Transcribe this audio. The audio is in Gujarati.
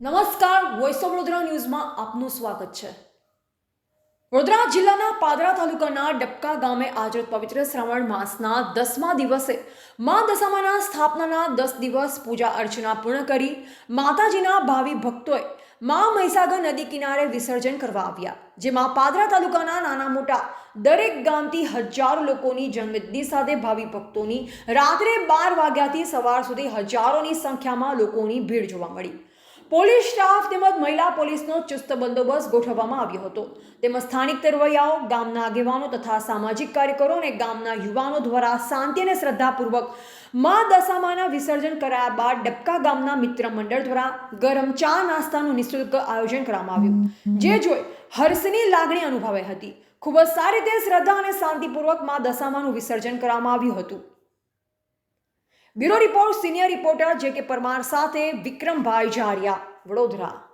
વડોદરા ન્યૂઝમાં આપનું સ્વાગત છે. વડોદરા જિલ્લાના પાદરા તાલુકાના ડબકા ગામે આજે પવિત્ર શ્રાવણ માસના દસમા દિવસે મા દશામાના સ્થાપનાના દસ દિવસ પૂજા અર્ચના પૂર્ણ કરી માતાજીના ભાવિ ભક્તોએ મા મહીસાગર નદી કિનારે વિસર્જન કરવા આવ્યા, જેમાં પાદરા તાલુકાના નાના મોટા દરેક ગામથી હજારો લોકોની જન્મદિન સાથે ભાવિ ભક્તોની રાત્રે બાર વાગ્યાથી સવાર સુધી હજારોની સંખ્યામાં લોકોની ભીડ જોવા મળી. પોલીસ સ્ટાફ તેમજ મહિલા પોલીસનો ચુસ્ત બંદોબસ્ત ગોઠવવામાં આવ્યો હતો. તેમજ સ્થાનિક તરવૈયાઓ, ગામના આગેવાનો તથા સામાજિક કાર્યકરો અને ગામના યુવાનો દ્વારા શાંતિ અને શ્રદ્ધાપૂર્વક મા દશામાના વિસર્જન કરાયા બાદ ડબકા ગામના મિત્ર મંડળ દ્વારા ગરમ ચા નાસ્તાનું નિઃશુલ્ક આયોજન કરવામાં આવ્યું. જે જોઈ હર્ષની લાગણી અનુભવાઈ હતી. ખૂબ જ સારી રીતે શ્રદ્ધા અને શાંતિપૂર્વક મા દશામાનું વિસર્જન કરવામાં આવ્યું હતું. બ્યુરો રિપોર્ટ, સિનિયર રિપોર્ટર જે કે પરમાર સાથે વિક્રમભાઈ જારિયા વડોદરા.